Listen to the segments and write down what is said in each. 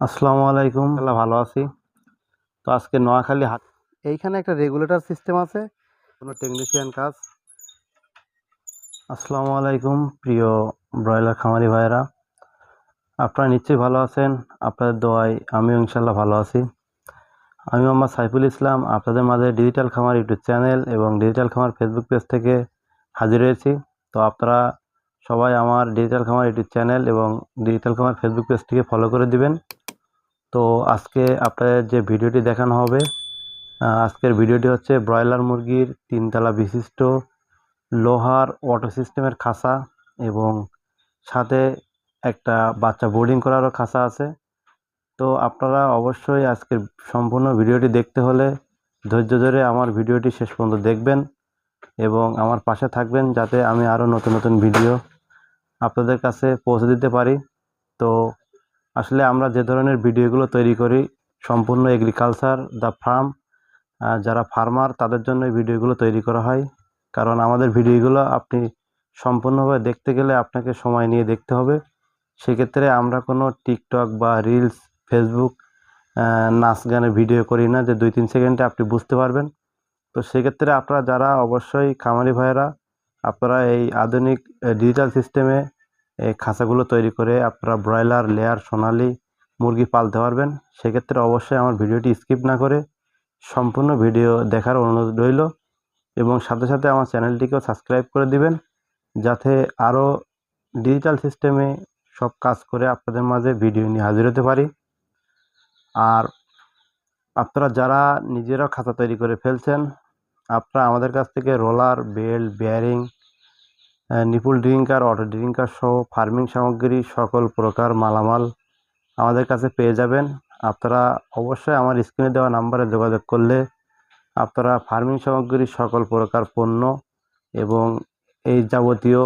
আসসালামু আলাইকুম। আল্লাহ ভালো আছি। তো আজকে নোয়াখালী হাট এইখানে একটা রেগুলেটর সিস্টেম আছে কোনো টেকনিশিয়ান কাজ। আসসালামু আলাইকুম প্রিয় ব্রয়লার খামারি ভাইয়েরা। আপনারা নিশ্চয়ই ভালো আছেন আপনাদের দোয়ায় আমিও ইনশাল্লাহ ভালো আছি। আমি মোহাম্মদ সাইফুল ইসলাম আপনাদের মাঝে ডিজিটাল খামার ইউটিউব চ্যানেল এবং ডিজিটাল খামার ফেসবুক পেজ থেকে হাজির হয়েছি। তো আপনারা সবাই আমার ডিজিটাল খামার ইউটিউব চ্যানেল এবং ডিজিটাল খামার ফেসবুক পেজটিকে ফলো করে দিবেন। তো আজকে আপনাদের যে ভিডিওটি দেখানো হবে আজকের ভিডিওটি হচ্ছে ব্রয়লার মুরগির তিনতলা বিশিষ্ট লোহার অটো সিস্টেমের খাঁচা এবং সাথে একটা বাচ্চা বোর্ডিং করারও খাঁচা আছে। তো আপনারা অবশ্যই আজকের সম্পূর্ণ ভিডিওটি দেখতে হলে ধৈর্য ধরে আমার ভিডিওটি শেষ পর্যন্ত দেখবেন এবং আমার পাশে থাকবেন যাতে আমি আরও নতুন নতুন ভিডিও আপনাদের কাছে পৌঁছে দিতে পারি। তো আসলে আমরা যে ধরনের ভিডিওগুলো তৈরি করি, সম্পূর্ণ এগ্রিকালচার দ্য ফার্ম যারা ফার্মার তাদের জন্য ভিডিওগুলো তৈরি করা হয়। কারণ আমাদের ভিডিওগুলো আপনি সম্পূর্ণভাবে দেখতে গেলে আপনাকে সময় নিয়ে দেখতে হবে। সেক্ষেত্রে আমরা কোনো টিকটক বা রিলস ফেসবুক নাচ গানের ভিডিও করি না যে দুই, তিন সেকেন্ডে আপনি বুঝতে পারবেন। তো সেক্ষেত্রে আপনারা যারা অবশ্যই খামারি ভাইয়েরা, আপনারা এই আধুনিক ডিজিটাল সিস্টেমে খাঁচাগুলো তৈরি করে আপনারা ব্রয়লার, লেয়ার, সোনালি মুরগি পালতে পারবেন। সেক্ষেত্রে অবশ্যই আমার ভিডিওটি স্কিপ না করে সম্পূর্ণ ভিডিও দেখার অনুরোধ রইল এবং সাথে সাথে আমার চ্যানেলটিকেও সাবস্ক্রাইব করে দিবেন যাতে আরও ডিজিটাল সিস্টেমে সব কাজ করে আপনাদের মাঝে ভিডিও নিয়ে হাজির হতে পারি। আর আপনারা যারা নিজেরা খাতা তৈরি করে ফেলছেন, আপনারা আমাদের কাছ থেকে roller belt bearing nipple drinker, auto drinker সহ ফার্মিং সামগ্রী সকল প্রকার মালামাল আমাদের কাছে পেয়ে যাবেন। আপনারা অবশ্যই আমার স্ক্রিনে দেওয়া নাম্বারে যোগাযোগ করলে আপনারা ফার্মিং সামগ্রী সকল প্রকার পণ্য এবং এই যাবতীয়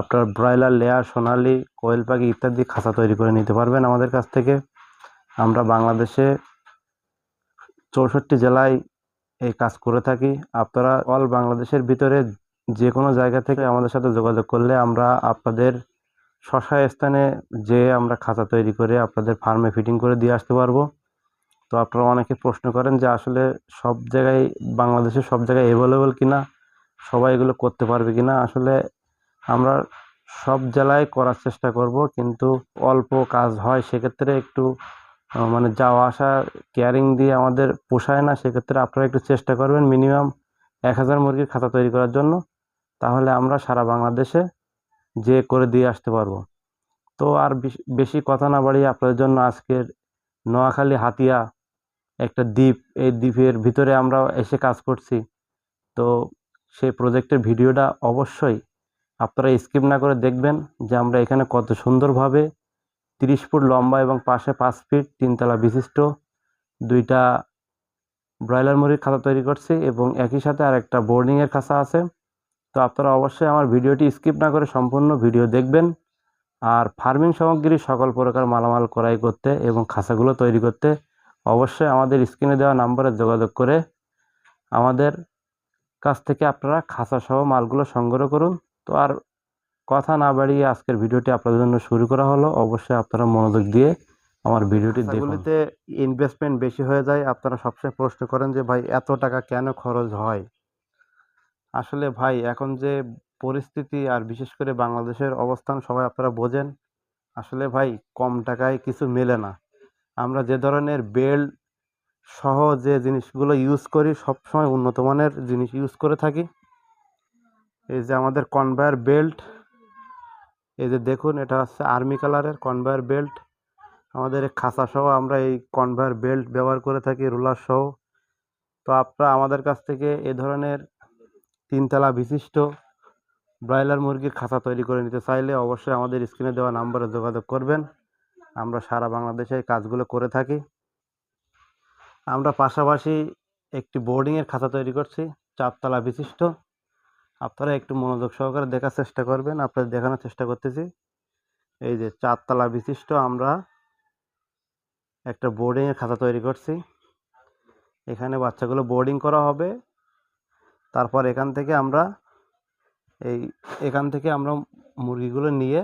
আপনার ব্রয়লার, লেয়ার, সোনালি, কোয়েল পাখি ইত্যাদি খাঁচা তৈরি করে নিতে পারবেন আমাদের কাছ থেকে। আমরা বাংলাদেশে চৌষট্টি জেলায় এই কাজ করে থাকি। আপনারা অল বাংলাদেশের ভিতরে যে কোনো জায়গা থেকে আমাদের সাথে যোগাযোগ করলে আমরা আপনাদের স্বশায় স্থানে যে আমরা খাঁচা তৈরি করে আপনাদের ফার্মে ফিটিং করে দিয়ে আসতে পারব। তো আপনারা অনেকে প্রশ্ন করেন যে আসলে সব জায়গায় বাংলাদেশে সব জায়গায় অ্যাভেলেবল কিনা? সবাই এগুলো করতে পারবে কিনা? আসলে আমরা সব জেলায় করার চেষ্টা করব, কিন্তু অল্প কাজ হয় সেক্ষেত্রে একটু মানে যাওয়া আসা কেয়ারিং দিয়ে আমাদের পোষায় না, সেক্ষেত্রে আপনারা একটু চেষ্টা করবেন মিনিমাম এক হাজার মুরগির খাতা তৈরি করার জন্য। তাহলে আমরা সারা বাংলাদেশে যে করে দিয়ে আসতে পারব। তো আর বেশি- কথা না বাড়িয়ে আপনাদের জন্য আজকের নোয়াখালী হাতিয়া একটা দ্বীপ, এই দ্বীপের ভিতরে আমরা এসে কাজ করছি। তো সেই প্রজেক্টের ভিডিওটা অবশ্যই আপনারা স্কিপ না করে দেখবেন যে আমরা এখানে কত সুন্দরভাবে তিরিশ ফুট লম্বা এবং পাশে পাঁচ ফিট তিনতলা বিশিষ্ট দুইটা ব্রয়লার মুরগির খাতা তৈরি করছি এবং একই সাথে আর একটা বোর্ডিংয়ের খাঁচা আছে। তো আপনারা অবশ্যই আমার ভিডিওটি স্কিপ না করে সম্পূর্ণ ভিডিও দেখবেন। আর ফার্মিং সামগ্রী সকল প্রকার মালামাল ক্রয় করতে এবং খাঁচাগুলো তৈরি করতে অবশ্যই আমাদের স্ক্রিনে দেওয়া নাম্বারে যোগাযোগ করে আমাদের কাছ থেকে আপনারা খাঁচা সহ মালগুলো সংগ্রহ করুন। তো আর কথা না বাড়িয়ে আজকের ভিডিওটি আপনাদের জন্য শুরু করা হলো। অবশ্যই আপনারা মনোযোগ দিয়ে আমার ভিডিওটি দেখুন। খাঁচাগুলিতে ইনভেস্টমেন্ট বেশি হয়ে যায়। আপনারা সবসময় প্রশ্ন করেন যে, ভাই, এত টাকা কেন খরচ হয়? আসলে ভাই এখন যে পরিস্থিতি আর বিশেষ করে বাংলাদেশের অবস্থান সবাই আপনারা বোঝেন, আসলে ভাই কম টাকায় কিছু মেলে না। আমরা যে ধরনের বেল্ট সহ যে জিনিসগুলো ইউজ করি সবসময় উন্নত মানের জিনিস ইউজ করে থাকি। এই যে আমাদের কনভেয়ার বেল্ট এই যে দেখুন এটা হচ্ছে আর্মি কালারের কনভেয়ার বেল্ট আমাদের খাঁচা সহ আমরা এই কনভেয়ার বেল্ট ব্যবহার করে থাকি, রোলার সহ। তো আপনারা আমাদের কাছ থেকে এ ধরনের তিনতলা বিশিষ্ট ব্রয়লার মুরগির খাঁচা তৈরি করে নিতে চাইলে অবশ্যই আমাদের স্ক্রিনে দেওয়া নাম্বারে যোগাযোগ করবেন। আমরা সারা বাংলাদেশে এই কাজগুলো করে থাকি। আমরা পাশাপাশি একটি বোর্ডিংয়ের খাঁচা তৈরি করছি, চারতলা বিশিষ্ট। আপনারা একটু মনোযোগ সহকারে দেখার চেষ্টা করবেন, আপনাদের দেখানোর চেষ্টা করতেছি। এই যে চারতলা বিশিষ্ট আমরা একটা বোর্ডিংয়ের খাতা তৈরি করছি। এখানে বাচ্চাগুলো বোর্ডিং করা হবে। তারপর এখান থেকে আমরা এই, এখান থেকে আমরা মুরগিগুলো নিয়ে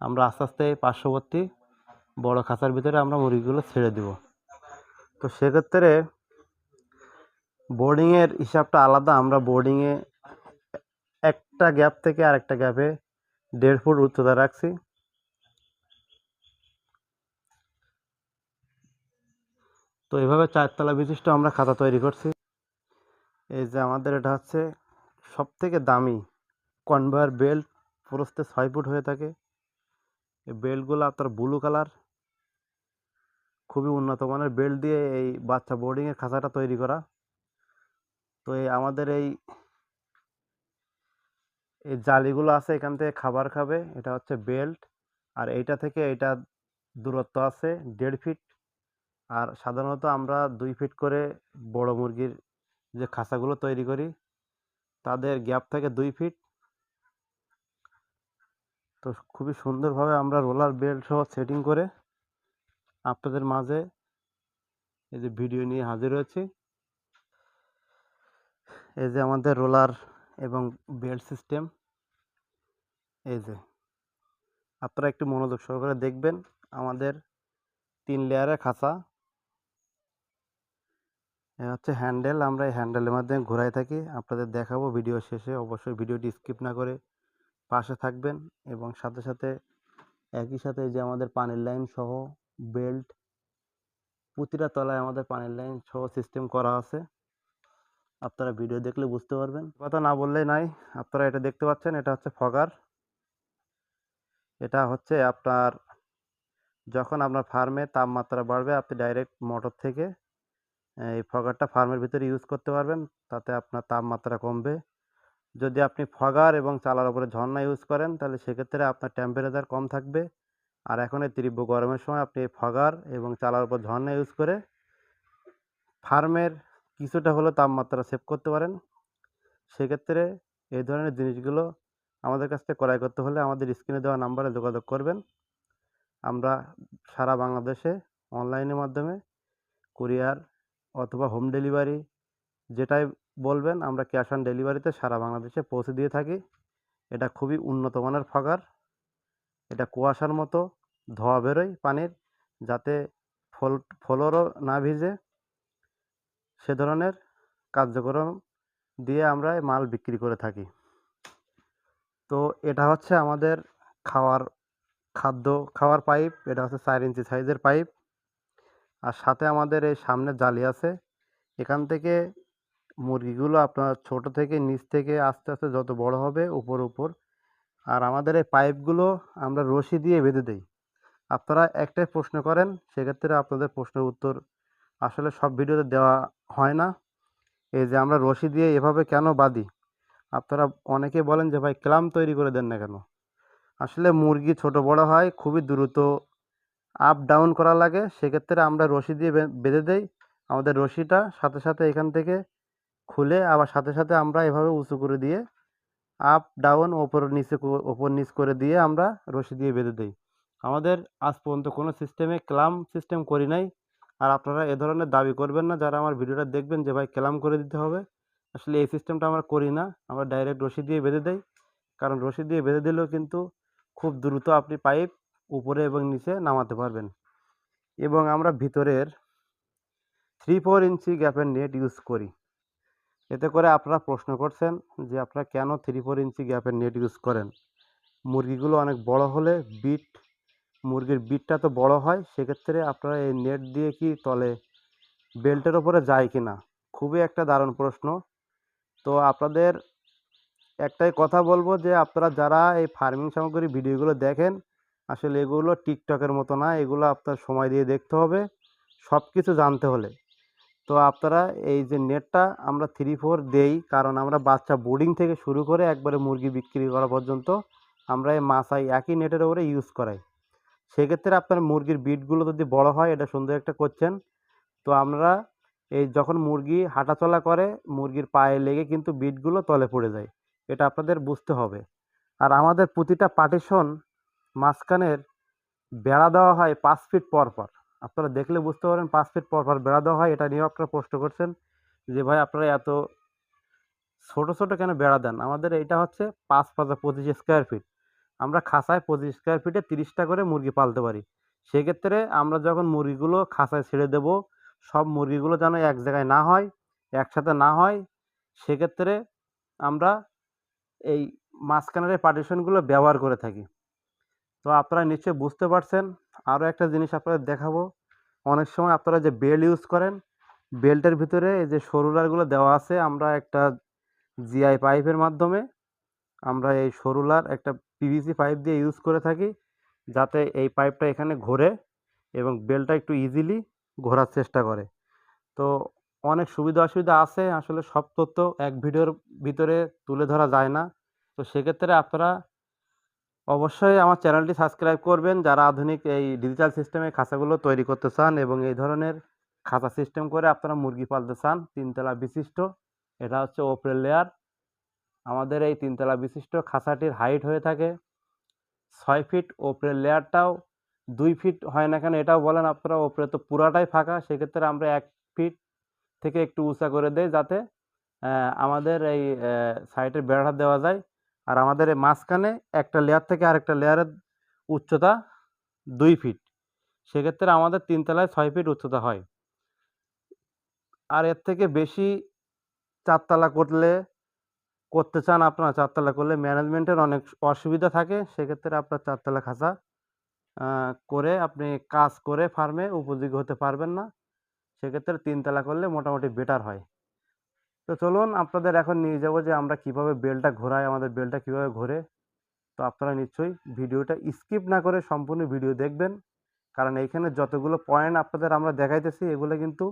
আমরা আস্তে আস্তে এই পার্শ্ববর্তী বড় খাঁচার ভিতরে আমরা মুরগিগুলো ছেড়ে দিব। তো সেক্ষেত্রে বোর্ডিংয়ের হিসাবটা আলাদা। আমরা বোর্ডিংয়ে একটা গ্যাপ থেকে আরেকটা গ্যাপে দেড় ফুট উচ্চতা রাখছি। তো এভাবে চারতলা বিশিষ্ট আমরা খাতা তৈরি করছি। এই যে আমাদের এটা হচ্ছে সব থেকে দামি কনভেয়ার বেল্ট প্রস্থে ছয় ফুট হয়ে থাকে। এই বেল্টগুলো আপনার ব্লু কালার খুবই উন্নত মানের বেল্ট দিয়ে এই বাচ্চা বোর্ডিংয়ের খাঁচাটা তৈরি করা। তো এই আমাদের এই এই জালিগুলো আছে, এখান থেকে খাবার খাবে, এটা হচ্ছে বেল্ট আর এইটা থেকে এইটা দূরত্ব আছে দেড় ফিট আর সাধারণত আমরা দুই ফিট করে বড় মুরগির যে খাঁচাগুলো তৈরি করি, তাদের গ্যাপ থাকে দুই ফিট। তো খুবই সুন্দরভাবে আমরা রোলার বেল্ট সহ সেটিং করে আপনাদের মাঝে এই যে ভিডিও নিয়ে হাজির হয়েছি। এই যে আমাদের রোলার এবং বেল্ট সিস্টেম। এই যে আপনারা একটু মনোযোগ সহকারে দেখবেন আমাদের তিন লেয়ারের খাঁচা। হচ্ছে হ্যান্ডেল, আমরা এই হ্যান্ডেলের মাধ্যমে ঘোরাই থাকি। আপনাদের দেখাবো ভিডিও শেষে। অবশ্যই ভিডিওটি স্কিপ না করে পাশে থাকবেন এবং সাথে সাথে একই সাথে যে আমাদের পানির লাইন সহ বেল্ট প্রতিটা তলায় আমাদের পানির লাইন সহ সিস্টেম করা আছে। আপনারা ভিডিও দেখলে বুঝতে পারবেন। কথা না বললেই নাই, আপনারা এটা দেখতে পাচ্ছেন, এটা হচ্ছে ফগার। এটা হচ্ছে আপনার, যখন আপনার ফার্মে তাপমাত্রা বাড়বে, আপনি ডাইরেক্ট মোটর থেকে এই ফগারটা ফার্মের ভিতরে ইউজ করতে পারবেন। তাতে আপনার তাপমাত্রা কমবে। যদি আপনি ফগার এবং চালার উপরে ঝর্ণা ইউজ করেন, তাহলে সেক্ষেত্রে আপনার টেম্পারেচার কম থাকবে। আর এখন এই তীব্র গরমের সময় আপনি ফগার এবং চালার উপর ঝর্ণা ইউজ করে ফার্মের কিছুটা হলেও তাপমাত্রা সেভ করতে পারেন। সেক্ষেত্রে এই ধরনের জিনিসগুলো আমাদের কাছ থেকে ক্রয় করতে হলে আমাদের স্ক্রিনে দেওয়া নাম্বারে যোগাযোগ করবেন। আমরা সারা বাংলাদেশে অনলাইনের মাধ্যমে কুরিয়ার অথবা হোম ডেলিভারি যেটাই বলবেন, আমরা ক্যাশ অন ডেলিভারিতে সারা বাংলাদেশে পৌঁছে দিয়ে থাকি। এটা খুবই উন্নত মানের ফাগার। এটা কুয়াশার মতো, ধোয়া বেরোয় পানির, যাতে ফল, ফ্লোরও না ভিজে। সে ধরনের কার্যক্রম দিয়ে আমরা মাল বিক্রি করে থাকি। তো এটা হচ্ছে আমাদের খাওয়ার, খাদ্য খাওয়ার পাইপ, এটা হচ্ছে চার ইঞ্চি সাইজের পাইপ। আর সাথে আমাদের এই সামনে জালি আছে। এখান থেকে মুরগিগুলো আপনার ছোট থেকে নিচ থেকে আস্তে আস্তে যত বড় হবে উপর উপর। আর আমাদের এই পাইপগুলো আমরা রশি দিয়ে বেঁধে দিই। আপনারা একটাই প্রশ্ন করেন, সেক্ষেত্রে আপনাদের প্রশ্নের উত্তর আসলে সব ভিডিওতে দেওয়া হয় না। এই যে আমরা রশি দিয়ে এভাবে কেন বাঁধি? আপনারা অনেকে বলেন যে, ভাই, ক্লাম তৈরি করে দেন না কেন? আসলে মুরগি ছোট বড় হয়, খুবই দ্রুত আপ ডাউন করা লাগে, সেক্ষেত্রে আমরা রশি দিয়ে বেঁধে দেই। আমাদের রশিটা সাথে সাথে এখান থেকে খুলে আবার সাথে সাথে আমরা এভাবে উঁচু করে দিয়ে আপ ডাউন ওপর নিচে ওপর নিচ করে দিয়ে আমরা রশি দিয়ে বেঁধে দিই। আমাদের আজ পর্যন্ত কোনো সিস্টেমে ক্লাম সিস্টেম করি নাই। আর আপনারা এ ধরনের দাবি করবেন না, যারা আমার ভিডিওটা দেখবেন যে, ভাই, ক্লাম করে দিতে হবে। আসলে এই সিস্টেমটা আমরা করি না। আমরা ডাইরেক্ট রশি দিয়ে বেঁধে দেই। কারণ রশি দিয়ে বেঁধে দিলেও কিন্তু খুব দ্রুত আপনি পাইপ উপরে এবং নিচে নামাতে পারবেন। এবং আমরা ভিতরের থ্রি ফোর ইঞ্চি গ্যাপের নেট ইউজ করি। এতে করে আপনারা প্রশ্ন করছেন যে আপনারা কেন থ্রি ফোর ইঞ্চি গ্যাপের নেট ইউজ করেন? মুরগিগুলো অনেক বড় হলে বিট মুরগির বিটটা তো বড় হয়, সেক্ষেত্রে আপনারা এই নেট দিয়ে কি তলে বেল্টের ওপরে যায় কি না? খুবই একটা দারুণ প্রশ্ন। তো আপনাদের একটাই কথা বলব যে আপনারা যারা এই ফার্মিং সামগ্রী ভিডিওগুলো দেখেন আসলে এগুলো টিকটকের মতো না, এগুলো আপনার সময় দিয়ে দেখতে হবে সব কিছু জানতে হলে। তো আপনারা এই যে নেটটা আমরা থ্রি ফোর দেই, কারণ আমরা বাচ্চা বোর্ডিং থেকে শুরু করে একবারে মুরগি বিক্রি করা পর্যন্ত আমরা এই মাছাই একই নেটের ওপরে ইউজ করাই। সেক্ষেত্রে আপনার মুরগির বিটগুলো যদি বড় হয়, এটা সুন্দর একটা করছেন তো আমরা এই যখন মুরগি হাঁটাচলা করে, মুরগির পায়ে লেগে কিন্তু বিটগুলো তলে পড়ে যায়। এটা আপনাদের বুঝতে হবে। আর আমাদের প্রতিটা পার্টিশন মাঝখানের বেড়া দেওয়া হয় পাঁচ ফিট পর পর। আপনারা দেখলে বুঝতে পারেন পাঁচ ফিট পর পর বেড়া দেওয়া হয়, এটা নিয়েও আপনারা প্রশ্ন করছেন যে, ভাই, আপনারা এত ছোট ছোট কেন বেড়া দেন? আমাদের এইটা হচ্ছে পাঁচ পাঁচা পঁচিশ স্কোয়ার ফিট আমরা খাঁচায় পঁচিশ স্কোয়ার ফিটে তিরিশটা করে মুরগি পালতে পারি। সেক্ষেত্রে আমরা যখন মুরগিগুলো খাঁচায় ছেড়ে দেব, সব মুরগিগুলো যেন এক জায়গায় না হয়, একসাথে না হয়, সেক্ষেত্রে আমরা এই মাঝখানের পার্টিশনগুলো ব্যবহার করে থাকি। তো আপনারা নিশ্চয়ই বুঝতে পারছেন। আরও একটা জিনিস আপনাদের দেখাবো। অনেক সময় আপনারা যে বেল্ট ইউজ করেন, বেল্টের ভিতরে এই যে সরুলারগুলো দেওয়া আছে, আমরা একটা জিআই পাইপের মাধ্যমে আমরা এই সরুলার একটা পিভিসি পাইপ দিয়ে ইউজ করে থাকি, যাতে এই পাইপটা এখানে ঘোরে এবং বেলটা একটু ইজিলি ঘোরার চেষ্টা করে। তো অনেক সুবিধা অসুবিধা আছে, আসলে সব তথ্য এক ভিডিওর ভিতরে তুলে ধরা যায় না। তো সেক্ষেত্রে আপনারা অবশ্যই আমার চ্যানেলটি সাবস্ক্রাইব করবেন। যারা আধুনিক এই ডিজিটাল সিস্টেমে খাঁচাগুলো তৈরি করতে চান এবং এই ধরনের খাঁচা সিস্টেম করে আপনারা মুরগি পালতে চান, তিনতলা বিশিষ্ট, এটা হচ্ছে ওপরের লেয়ার আমাদের এই তিনতলা বিশিষ্ট খাঁচাটির হাইট হয়ে থাকে ছয় ফিট ওপরের লেয়ারটাও দুই ফিট হয় না কেন এটাও বলেন আপনারা ওপরে তো পুরাটাই ফাঁকা, সেক্ষেত্রে আমরা এক ফিট থেকে একটু উঁচা করে দেই যাতে আমাদের এই সাইডের বেড়াটা দেওয়া যায়। আর আমাদের মাঝখানে একটা লেয়ার থেকে আরেকটা লেয়ারের উচ্চতা দুই ফিট সেক্ষেত্রে আমাদের তিনতলায় ছয় ফিট উচ্চতা হয়। আর এর থেকে বেশি চারতলা করলে, করতে চান আপনারা চারতলা করলে ম্যানেজমেন্টের অনেক অসুবিধা থাকে। সেক্ষেত্রে আপনার চারতলা খাঁচা করে আপনি কাজ করে ফার্মে উপযোগী হতে পারবেন না। সেক্ষেত্রে তিনতলা করলে মোটামুটি বেটার হয়। তো চলুন আপনাদের এখন নিয়ে যাব যে আমরা কীভাবে বেলটা ঘোরাই, আমাদের বেলটা কীভাবে ঘোরে। তো আপনারা নিশ্চয়ই ভিডিওটা স্কিপ না করে সম্পূর্ণ ভিডিও দেখবেন। কারণ এইখানে যতগুলো পয়েন্ট আপনাদের আমরা দেখাইতেছি, এগুলো কিন্তু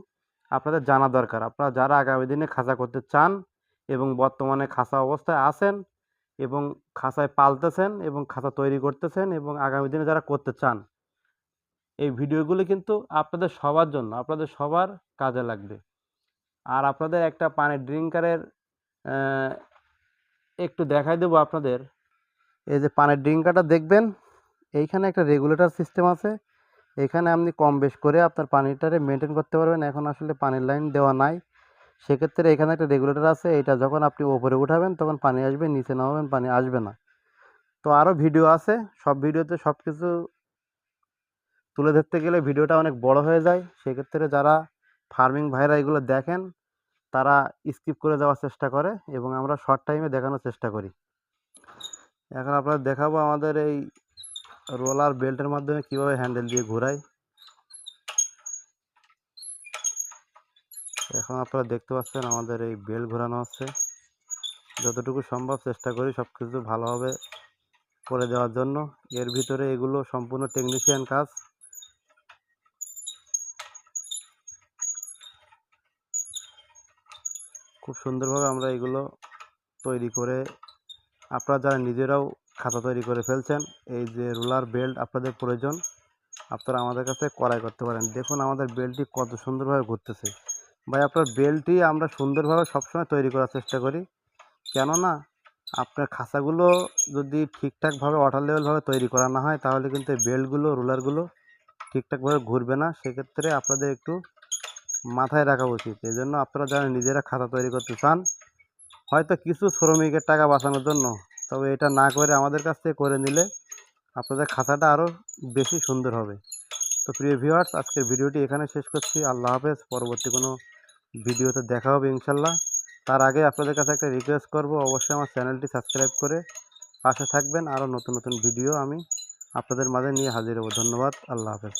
আপনাদের জানা দরকার। আপনারা যারা আগামী দিনে খাঁচা করতে চান এবং বর্তমানে খাঁচা অবস্থায় আছেন এবং খাঁচায় পালতেছেন এবং খাঁচা তৈরি করতেছেন এবং আগামী দিনে যারা করতে চান, এই ভিডিওগুলো কিন্তু আপনাদের সবার জন্য, আপনাদের সবার কাজে লাগবে। আর আপনাদের একটা পানির ড্রিঙ্কারের একটু দেখাই দেবো আপনাদের। এই যে পানির ড্রিঙ্কারটা দেখবেন, এইখানে একটা রেগুলেটর সিস্টেম আছে। এখানে আপনি কম বেশ করে আপনার পানিটারে মেনটেন করতে পারবেন। এখন আসলে পানির লাইন দেওয়া নাই। সেক্ষেত্রে এখানে একটা রেগুলেটর আছে এটা যখন আপনি ওপরে উঠাবেন তখন পানি আসবে, নিচে নামাবেন, পানি আসবে না। তো আরও ভিডিও আছে, সব ভিডিওতে সব কিছু তুলে ধরতে গেলে ভিডিওটা অনেক বড় হয়ে যায়। সেক্ষেত্রে যারা ফার্মিং ভাইরা এগুলো দেখেন, তারা স্কিপ করে যাওয়ার চেষ্টা করে এবং আমরা শর্ট টাইমে দেখানোর চেষ্টা করি। এখন আপনারা দেখাবো আমাদের এই রোলার বেল্টের মাধ্যমে কীভাবে হ্যান্ডেল দিয়ে ঘোরাই। এখন আপনারা দেখতে পাচ্ছেন আমাদের এই বেল্ট ঘোরানো হচ্ছে। যতটুকু সম্ভব চেষ্টা করি সব কিছু ভালোভাবে করে দেওয়ার জন্য। এর ভিতরে এগুলো সম্পূর্ণ টেকনিশিয়ান কাজ। খুব সুন্দরভাবে আমরা এগুলো তৈরি করে আপনারা যারা নিজেরাও খাতা তৈরি করে ফেলছেন, এই যে রুলার বেল্ট আপনাদের প্রয়োজন, আপনারা আমাদের কাছে ক্রয় করতে পারেন। দেখুন আমাদের বেল্টটি কত সুন্দরভাবে ঘুরতেছে। ভাই, আপনার বেল্টটি আমরা সুন্দরভাবে সবসময় তৈরি করার চেষ্টা করি। কেননা আপনার খাঁচাগুলো যদি ঠিকঠাকভাবে ওয়াটার লেভেলভাবে তৈরি করা না হয়, তাহলে কিন্তু এই বেল্টগুলো, রুলারগুলো ঠিকঠাকভাবে ঘুরবে না। সেক্ষেত্রে আপনাদের একটু মাথায় রাখা উচিত। এই জন্য আপনারা যারা নিজেরা খাতা তৈরি করতে চান, হয়তো কিছু শ্রমিকের টাকা বাঁচানোর জন্য, তবে এটা না করে আমাদের কাছ থেকে করে নিলে আপনাদের খাতাটা আরও বেশি সুন্দর হবে। তো প্রিয় ভিউয়ার্স আজকের ভিডিওটি এখানে শেষ করছি। আল্লাহ হাফেজ। পরবর্তী কোনো ভিডিওতে দেখা হবে ইনশাল্লাহ তার আগে আপনাদের কাছে একটা রিকোয়েস্ট করব, অবশ্যই আমার চ্যানেলটি সাবস্ক্রাইব করে পাশে থাকবেন। আরও নতুন নতুন ভিডিও আমি আপনাদের মাঝে নিয়ে হাজির হব। ধন্যবাদ। আল্লাহ হাফেজ।